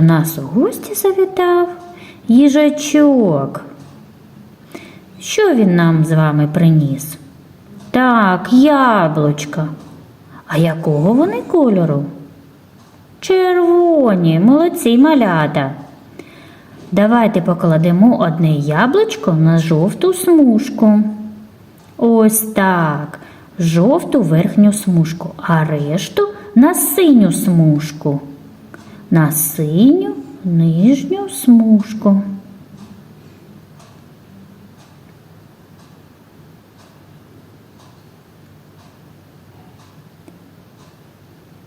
У нас у гості завітав їжачок. Що він нам з вами приніс? Так, яблучка. А якого вони кольору? Червоні, молодці малята. Давайте покладемо одне яблучко на жовту смужку. Ось так. Жовту верхню смужку, а решту на синю смужку. На синю нижню смужку.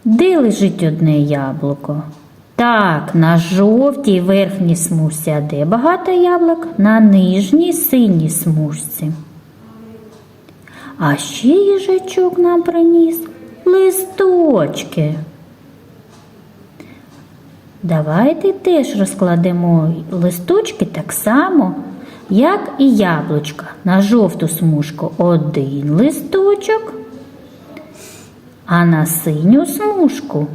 Де лежить одне яблуко? Так, на жовтій верхній смужці, а де багато яблук? На нижній синій смужці. А ще їжачок нам приніс листочки. Давайте теж розкладемо листочки так само, як і яблучка. На жовту смужку один листочок, а на синю смужку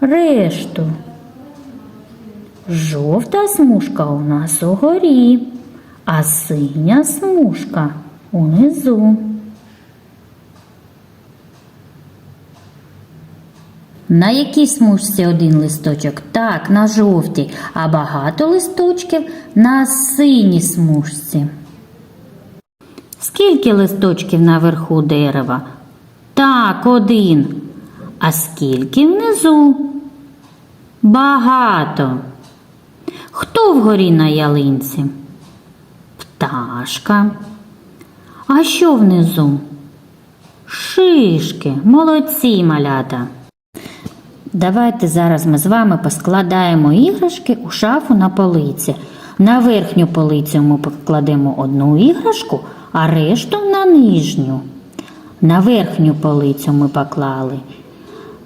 решту. Жовта смужка у нас угорі, а синя смужка унизу. На якій смужці один листочок? Так, на жовтій, а багато листочків на синій смужці. Скільки листочків наверху дерева? Так, один. А скільки внизу? Багато. Хто вгорі на ялинці? Пташка. А що внизу? Шишки, молодці малята. Давайте зараз ми з вами поскладаємо іграшки у шафу на полиці. На верхню полицю ми покладемо одну іграшку, а решту на нижню. На верхню полицю ми поклали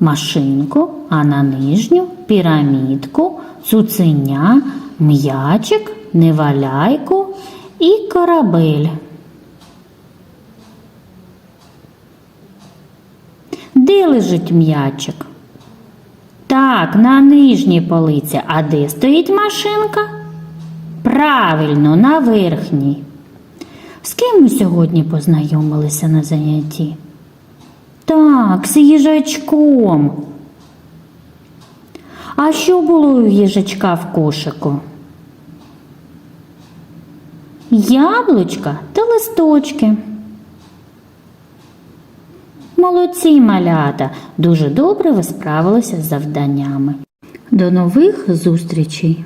машинку, а на нижню пірамідку, цуценя, м'ячик, неваляйку і корабель. Де лежить м'ячик? Так, на нижній полиці. А де стоїть машинка? Правильно, на верхній. З ким ми сьогодні познайомилися на занятті? Так, з їжачком. А що було у їжачка в кошику? Яблучка та листочки. Молодці малята, дуже добре ви справилися з завданнями. До нових зустрічей!